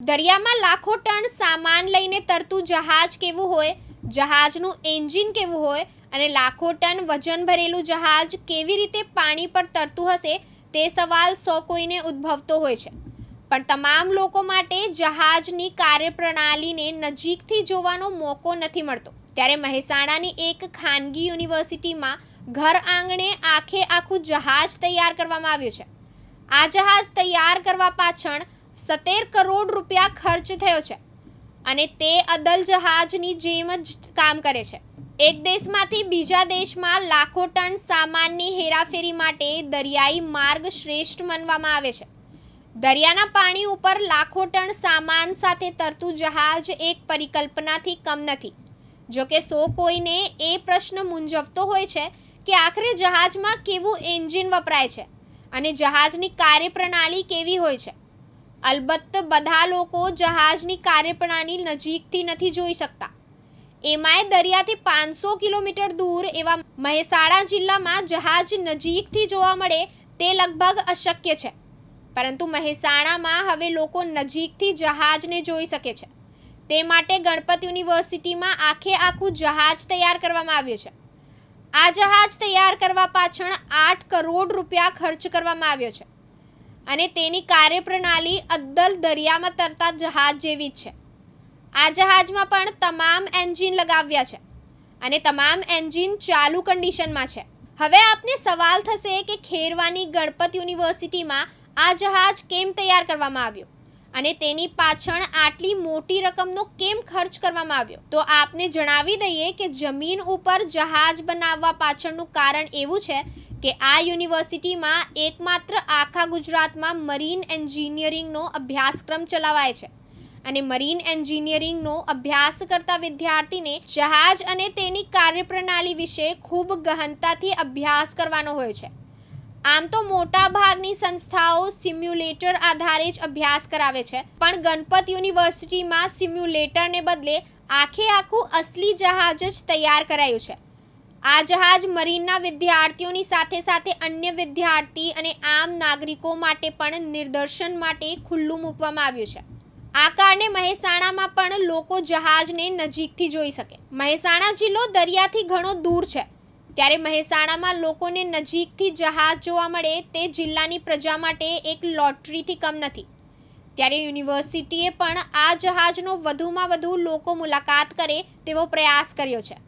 દરિયામાં લાખો ટન સામાન લઈને તરતું જહાજ કેવું હોય? જહાજનું એન્જિન કેવું હોય? અને લાખો ટન વજન ભરેલું જહાજ કેવી રીતે પાણી પર તરતું હશે? તે સવાલ સૌ કોઈને ઉદ્ભવતો હોય છે. પણ તમામ લોકો માટે જહાજની કાર્યપ્રણાલીને નજીકથી જોવાનો મોકો નથી મળતો. ત્યારે મહેસાણાની એક ખાનગી યુનિવર્સિટીમાં ઘર આંગણે આખે આખું જહાજ તૈયાર કરવામાં આવ્યું છે. આ જહાજ તૈયાર કરવા પાછળ સત્તેર કરોડ રૂપિયા ખર્ચ થયો છે અને તે અદલ જહાજની જેમ જ કામ કરે છે. એક દેશમાંથી બીજા દેશમાં લાખો ટન સામાનની હેરાફેરી માટે દરિયાઈ માર્ગ શ્રેષ્ઠ માનવામાં આવે છે. દરિયાના પાણી ઉપર લાખો ટન સામાન સાથે તરતું જહાજ એક પરિકલ્પનાથી કમ નથી. જો કે સો કોઈને એ પ્રશ્ન મૂંઝવતો હોય છે કે આખરે જહાજમાં કેવું એન્જિન વપરાય છે અને જહાજની કાર્યપ્રણાલી કેવી હોય છે. અલબત્ત બધા લોકો જહાજની કાર્યપ્રણાલી નજીકથી નથી જોઈ શકતા. એમાંય દરિયાથી પાંચસો કિલોમીટર દૂર એવા મહેસાણા જિલ્લામાં જહાજ નજીકથી જોવા મળે તે લગભગ અશક્ય છે. પરંતુ મહેસાણામાં હવે લોકો નજીકથી જહાજને જોઈ શકે છે. તે માટે ગણપત યુનિવર્સિટીમાં આખે આખું જહાજ તૈયાર કરવામાં આવ્યું છે. આ જહાજ તૈયાર કરવા પાછળ આઠ કરોડ રૂપિયા ખર્ચ કરવામાં આવ્યો છે. અને તેની કાર્યપ્રણાલી અદ્દલ દરિયામાં તરતા જહાજ જેવી જ છે. આ જહાજમાં પણ તમામ એન્જિન લગાવ્યા છે અને તમામ એન્જિન ચાલુ કન્ડિશનમાં છે. હવે આપને સવાલ થશે કે ખેરવાની ગણપત યુનિવર્સિટીમાં આ જહાજ કેમ તૈયાર કરવામાં આવ્યું અને તેની પાછળ આટલી મોટી રકમનો કેમ ખર્ચ કરવામાં આવ્યો? તો આપને જણાવી દઈએ કે જમીન ઉપર જહાજ બનાવવા પાછળનું કારણ એવું છે કે આ યુનિવર્સિટીમાં એકમાત્ર આખા ગુજરાતમાં મરીન એન્જિનિયરિંગનો અભ્યાસક્રમ ચલાવાય છે. અને મરીન એન્જિનિયરિંગનો અભ્યાસ કરતા વિદ્યાર્થીને જહાજ અને તેની કાર્યપ્રણાલી વિશે ખૂબ ગહનતાથી અભ્યાસ કરવાનો હોય છે. આમ તો મોટા ભાગની સંસ્થાઓ સિમ્યુલેટર આધારે જ અભ્યાસ કરાવે છે, પણ ગણપત યુનિવર્સિટીમાં સિમ્યુલેટરને બદલે આખે આખું અસલી જહાજ જ તૈયાર કરાયું છે. આ જહાજ મરીનના વિદ્યાર્થીઓની સાથે સાથે અન્ય વિદ્યાર્થી અને આમ નાગરિકો માટે પણ નિદર્શન માટે ખુલ્લું મૂકવામાં આવ્યું છે. આ કારણે મહેસાણામાં પણ લોકો જહાજને નજીકથી જોઈ શકે. મહેસાણા જિલ્લો દરિયાથી ઘણો દૂર છે. ત્યારે મહેસાણામાં લોકોને નજીકથી જહાજ જોવા મળે તે જિલ્લાની પ્રજા માટે એક લોટરીથી કમ નથી. ત્યારે યુનિવર્સિટીએ પણ આ જહાજનો વધુમાં વધુ લોકો મુલાકાત કરે તેવો પ્રયાસ કર્યો છે.